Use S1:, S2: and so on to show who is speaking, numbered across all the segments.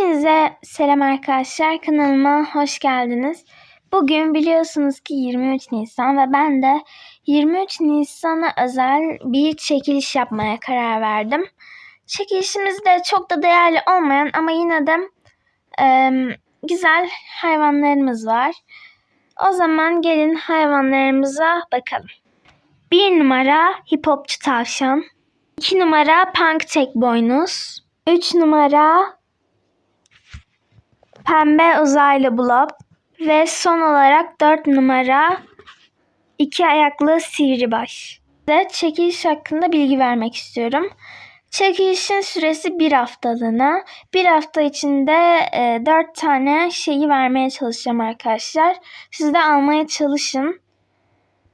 S1: Hepinize selam arkadaşlar. Kanalıma hoş geldiniz. Bugün biliyorsunuz ki 23 Nisan ve ben de 23 Nisan'a özel bir çekiliş yapmaya karar verdim. Çekilişimizde çok da değerli olmayan ama yine de e, güzel hayvanlarımız var. O zaman gelin hayvanlarımıza bakalım. Bir numara hipopçu tavşan. 2 numara punk tek boynuz. 3 numara pembe uzaylı blob. Ve son olarak 4 numara iki ayaklı sivribaş. De çekiliş hakkında bilgi vermek istiyorum. Çekilişin süresi bir haftalığına. Bir hafta içinde e, 4 tane şeyi vermeye çalışacağım arkadaşlar. Siz de almaya çalışın.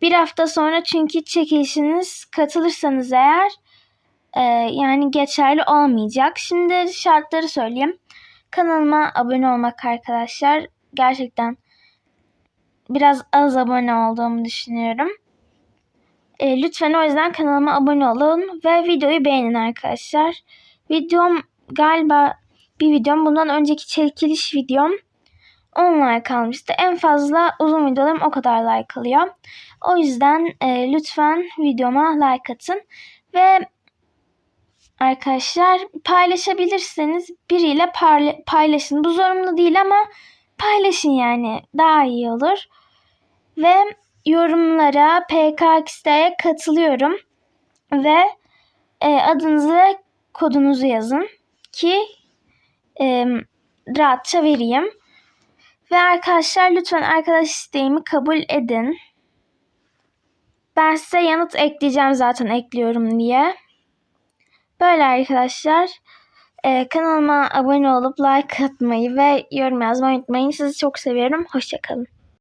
S1: Bir hafta sonra çünkü çekilişiniz katılırsanız eğer e, yani geçerli olmayacak. Şimdi şartları söyleyeyim. Kanalıma abone olmak arkadaşlar. Gerçekten biraz az abone olduğumu düşünüyorum. E, lütfen o yüzden kanalıma abone olun ve videoyu beğenin arkadaşlar. Videom galiba bir videom bundan önceki çekiliş videom 10 like almıştı. En fazla uzun videolarım o kadar like alıyor. O yüzden e, lütfen videoma like atın ve arkadaşlar paylaşabilirseniz biriyle paylaşın. Bu zorunlu değil ama paylaşın yani daha iyi olur. Ve yorumlara PKX'de katılıyorum ve e, adınızı kodunuzu yazın ki e, rahatça vereyim. Ve arkadaşlar lütfen arkadaş isteğimi kabul edin. Ben size yanıt ekleyeceğim zaten ekliyorum diye. Böyle arkadaşlar. Ee, kanalıma abone olup like atmayı ve yorum yazmayı unutmayın. Sizi çok seviyorum. Hoşçakalın.